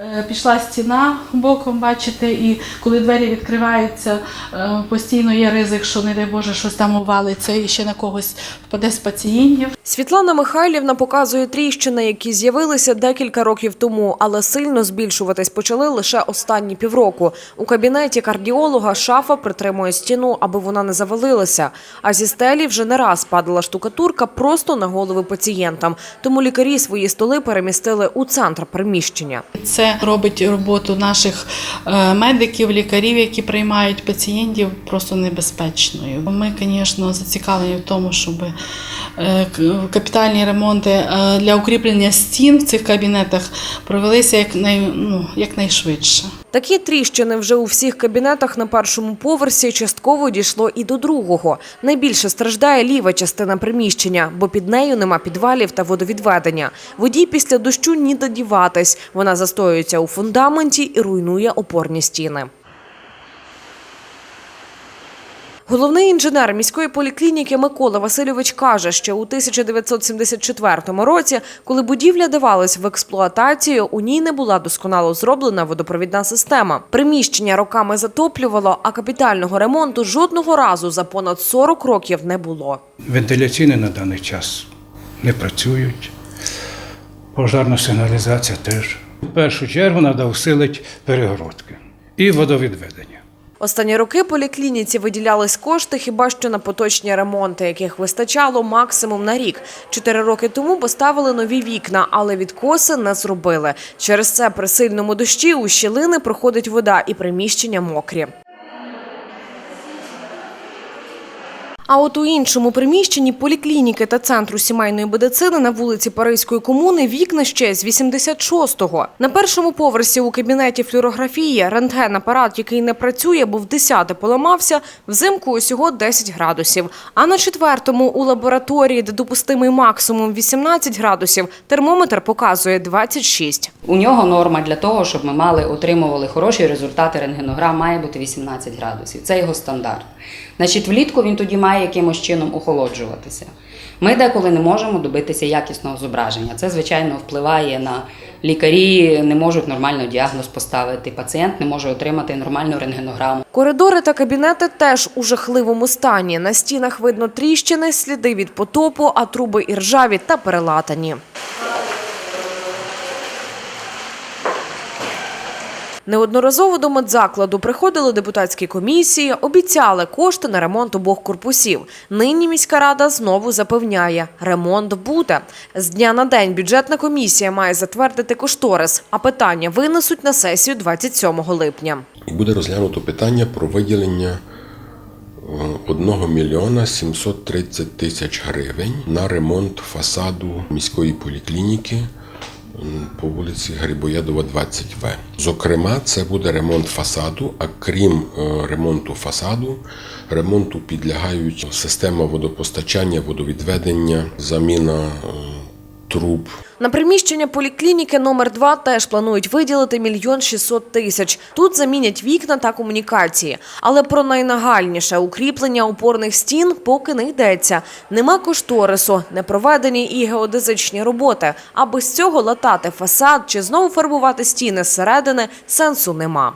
Е, Пішла стіна боком, бачите, і коли двері відкриваються, е, постійно є ризик, що, не дай Боже, щось там увалиться і ще на когось впаде з пацієнтів. Світлана Михайлівна показує тріщини, які з'явилися декілька років тому, але сильно збільшуватись почали лише останні півроку. У кабінеті кардіолога шафа притримує стіну, аби вона не завалилася. А зі стелі вже не раз падала штукатурка просто на голови пацієнтам. Тому лікарі свої столи перемістили у центр приміщення. Це робить роботу наших е, медиків, лікарів, які приймають пацієнтів, просто небезпечною. Ми, звісно, зацікавлені в тому, щоб е, капітальні ремонти е, для укріплення стін в цих кабінетах провелися якнай, ну, якнайшвидше. Такі тріщини вже у всіх кабінетах на першому поверсі частково дійшло і до другого. Найбільше страждає ліва частина приміщення, бо під нею нема підвалів та водовідведення. Водій після дощу ніде діватись. Вона застоюється у фундаменті і руйнує опорні стіни. Головний інженер міської поліклініки Микола Васильович каже, що у 1974 році, коли будівля давалась в експлуатацію, у ній не була досконало зроблена водопровідна система. Приміщення роками затоплювало, а капітального ремонту жодного разу за понад 40 років не було. Вентиляційні на даний час не працюють. Пожарна сигналізація теж. В першу чергу треба усилити перегородки і водовідведення. Останні роки поліклініці виділялись кошти хіба що на поточні ремонти, яких вистачало максимум на рік. Чотири роки тому поставили нові вікна, але відкоси не зробили. Через це при сильному дощі у щілини проходить вода і приміщення мокрі. А от у іншому приміщенні поліклініки та центру сімейної медицини на вулиці Паризької комуни вікна ще з 86-го. На першому поверсі у кабінеті флюорографії рентген-апарат, який не працює, бо в 10 поламався, взимку усього 10 градусів. А на четвертому у лабораторії, де допустимий максимум 18 градусів, термометр показує 26. У нього норма для того, щоб ми мали отримували хороші результати рентгенограм, має бути 18 градусів. Це його стандарт. Значить, влітку він тоді має якимось чином охолоджуватися. Ми деколи не можемо добитися якісного зображення. Це, звичайно, впливає на лікарі, не можуть нормально діагноз поставити. Пацієнт не може отримати нормальну рентгенограму. Коридори та кабінети теж у жахливому стані. На стінах видно тріщини, сліди від потопу, а труби іржаві та перелатані. Неодноразово до медзакладу приходили депутатські комісії, обіцяли кошти на ремонт обох корпусів. Нині міська рада знову запевняє, ремонт буде. З дня на день бюджетна комісія має затвердити кошторис, а питання винесуть на сесію 27 липня. Буде розглянуто питання про виділення 1 мільйона 730 тисяч гривень на ремонт фасаду міської поліклініки по вулиці Грибоєдова, 20В. Зокрема, це буде ремонт фасаду, а крім е, ремонту фасаду, ремонту підлягають система водопостачання, водовідведення, заміна е, труб На приміщення поліклініки номер 2 теж планують виділити мільйон 600 тисяч. Тут замінять вікна та комунікації. Але про найнагальніше укріплення опорних стін поки не йдеться. Нема кошторису, не проведені і геодезичні роботи. А без цього латати фасад чи знову фарбувати стіни зсередини сенсу нема.